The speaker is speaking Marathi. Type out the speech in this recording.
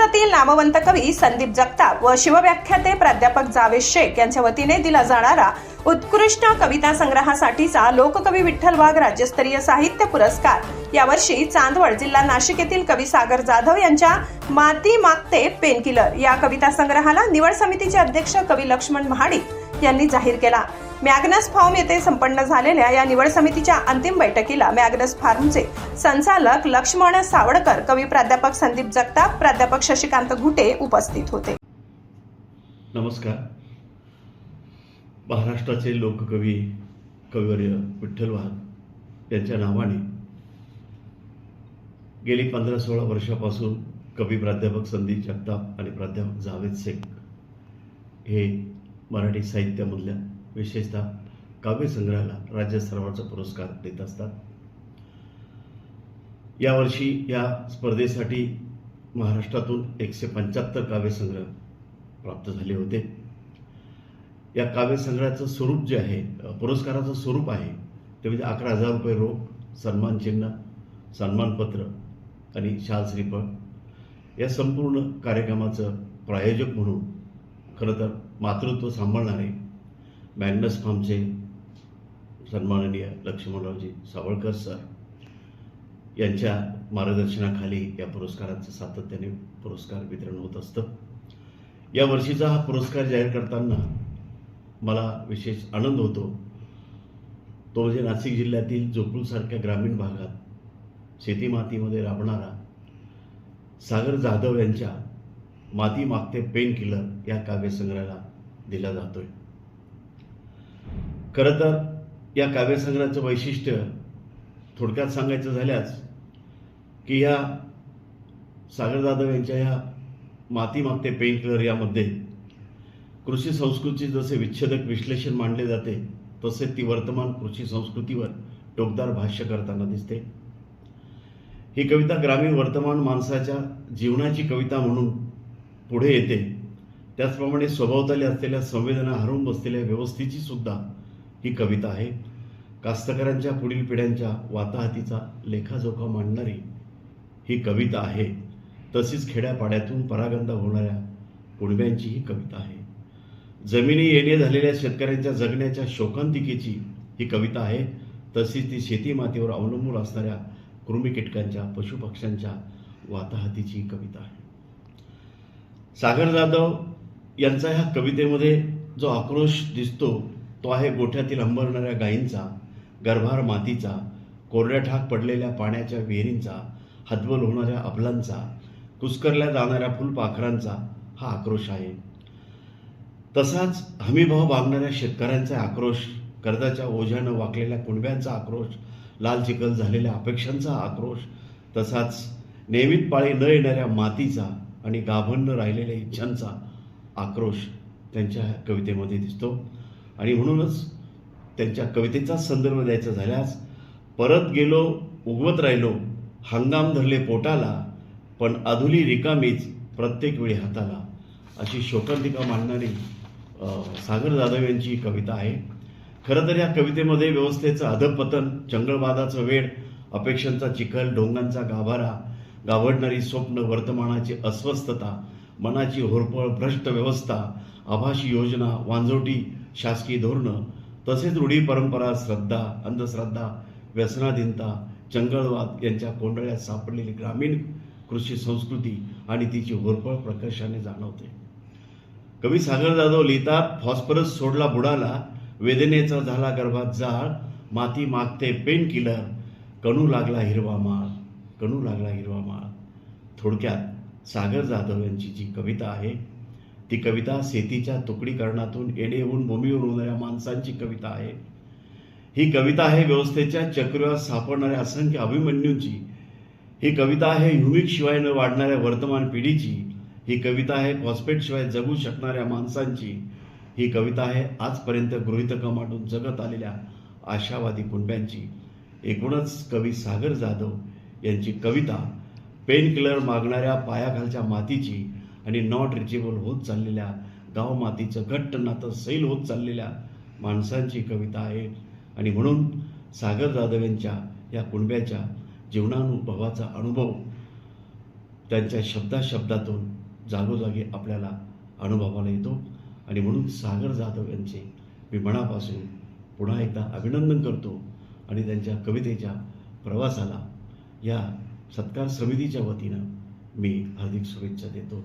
नामवंत कवी संदीप जगताप व शिवव्याख्याते प्राध्यापक जावेद शेख यांच्या वतीने दिला जाणारा उत्कृष्ट कविता संग्रहासाठीचा लोककवी विठ्ठल वाघ राज्यस्तरीय साहित्य पुरस्कार. यावर्षी चांदवड जिल्हा नाशिक येथील कवी सागर जाधव यांच्या माती मागते पेनकिलर या कविता संग्रहाला निवड समितीचे अध्यक्ष कवी लक्ष्मण महाडिक यांनी जाहीर केला. मॅग्नस फार्म येथे संपन्न झालेल्या या निवड समितीच्या अंतिम बैठकीला मॅग्नस फार्मचे संचालक लक्ष्मण सावडकर कवी प्राध्यापक संदीप जगताप प्राध्यापक शशिकांत घुटे उपस्थित होते. नमस्कार. महाराष्ट्राचे लोककवी कविवर्य विठ्ठल वाघ यांच्या नावाने गेली पंधरा सोळा वर्षापासून कवी प्राध्यापक संदीप जगताप आणि प्राध्यापक जावेद शेख हे मराठी साहित्यामधल्या विशेषतः काव्यसंग्रहाला राज्यस्तरावरचा पुरस्कार देत असतात. यावर्षी या स्पर्धेसाठी महाराष्ट्रातून एकशे पंच्याहत्तर काव्यसंग्रह प्राप्त झाले होते. या काव्यसंग्रहाचं स्वरूप जे आहे पुरस्काराचं स्वरूप आहे ते म्हणजे अकरा हजार रुपये रोख सन्मान चिन्ह सन्मानपत्र आणि शाल श्रीफळ. या संपूर्ण कार्यक्रमाचं प्रायोजक म्हणून खरं तर मातृत्व सांभाळणारे मॅग्नस फार्मचे सन्माननीय लक्ष्मणरावजी सावळकर सर यांच्या मार्गदर्शनाखाली या पुरस्काराचं सातत्याने पुरस्कार वितरण होत असतं. या वर्षीचा हा पुरस्कार जाहीर करताना मला विशेष आनंद होतो. तो म्हणजे नाशिक जिल्ह्यातील जोपूरसारख्या ग्रामीण भागात शेतीमातीमध्ये राबणारा सागर जाधव यांच्या माती मागते पेन किलर या काव्यसंग्रहाला दिला जातोय. खरं तर या काव्यसंग्रहाचं वैशिष्ट्य थोडक्यात सांगायचं झाल्यास की ह्या सागर जाधव यांच्या ह्या माती मागते पेन कलर यामध्ये कृषी संस्कृतीचे जसे विच्छेदक विश्लेषण मांडले जाते तसे ती वर्तमान कृषी संस्कृतीवर टोकदार भाष्य करताना दिसते. ही कविता ग्रामीण वर्तमान माणसाच्या जीवनाची कविता म्हणून पुढे येते. त्याचप्रमाणे स्वभावताली असलेल्या संवेदना हरवून बसलेल्या व्यवस्थेची सुद्धा ही कविता आहे. कास्तकऱ्यांच्या पुढील पिढ्यांच्या वाताहतीचा लेखाजोखा मांडणारी ही कविता आहे. तशीच खेड्यापाड्यातून परागंदा होणाऱ्या कुणब्यांची ही कविता आहे. जमिनी येणे झालेल्या शेतकऱ्यांच्या जगण्याच्या शोकांतिकेची ही कविता आहे. तशीच ती शेती मातीवर अवलंबून असणाऱ्या कृमी कीटकांच्या पशुपक्ष्यांच्या वाताहतीची ही कविता आहे. सागर जाधव यांचा ह्या कवितेमध्ये जो आक्रोश दिसतो तो आहे गोठ्यातील अंबरणाऱ्या गायींचा गर्भार मातीचा कोरड्या ठाक पडलेल्या पाण्याच्या विहिरींचा हतबल होणाऱ्या अबलांचा कुस्करल्या जाणाऱ्या फुलपाखरांचा हा आक्रोश आहे. तसाच हमीभाव बांधणाऱ्या शेतकऱ्यांचा आक्रोश कर्जाच्या ओझ्यानं वाकलेल्या कुणब्यांचा आक्रोश लाल चिखल झालेल्या अपेक्षांचा आक्रोश तसाच नियमित पाळी न येणाऱ्या मातीचा आणि गाभण राहिलेल्या इच्छांचा आक्रोश त्यांच्या कवितेमध्ये दिसतो. आणि म्हणूनच त्यांच्या कवितेचा संदर्भ द्यायचा झाल्यास परत गेलो उगवत राहिलो हंगाम धरले पोटाला पण अधुली रिकामीच प्रत्येक वेळी हाताला. अशी शोकांतिका मांडणारी सागर जाधव यांची ही कविता आहे. खरं तर या कवितेमध्ये व्यवस्थेचं अधपतन चंगळवादाचं वेळ अपेक्षांचा चिखल ढोंगांचा गाभारा गावडणारी स्वप्न वर्तमानाची अस्वस्थता मनाची होरपळ भ्रष्ट व्यवस्था आभासी योजना वांजोटी शासकीय धोरणं तसेच रूढी परंपरा श्रद्धा अंधश्रद्धा व्यसनाधीनता चंगळवाद यांच्या कोंडळ्यात सापडलेली ग्रामीण कृषी संस्कृती आणि तिची होरपळ प्रकर्षाने जाणवते. कवी सागर जाधव लिहितात फॉस्फरस सोडला बुडाला वेदनेचा झाला गर्भात जाळ माती मागते पेन किलर कणू लागला हिरवा माळ कणू लागला हिरवा माळ. थोडक्यात सागर जाधव यांची जी कविता आहे ती कविता शेतीच्या तुकडीकरणातून येणे येऊन भूमीवर होणाऱ्या माणसांची कविता आहे. ही कविता आहे व्यवस्थेच्या चक्रात सापडणाऱ्या असंख्य अभिमन्यूंची. ही कविता आहे ह्युमिक शिवाय न वाढणाऱ्या वर्तमान पिढीची. ही कविता आहे फॉस्फेटशिवाय जगू शकणाऱ्या माणसांची. ही कविता आहे आजपर्यंत गृहितकं मांडून जगत आलेल्या आशावादी कुंड्यांची. एकूणच कवी सागर जाधव यांची कविता पेन किलर मागणाऱ्या पायाखालच्या मातीची आणि नॉट रिचेबल होत चाललेल्या गावमातीचं घट्ट नातं सैल होत चाललेल्या माणसांची कविता आहे. आणि म्हणून सागर जाधव यांच्या या कुणब्याच्या जीवनानुभवाचा अनुभव त्यांच्या शब्दाशब्दातून जागोजागी आपल्याला अनुभवाला येतो. आणि म्हणून सागर जाधव यांचे मी मनापासून पुन्हा एकदा अभिनंदन करतो. आणि त्यांच्या कवितेच्या प्रवासाला या सत्कार समितीच्या वतीनं मी हार्दिक शुभेच्छा देतो.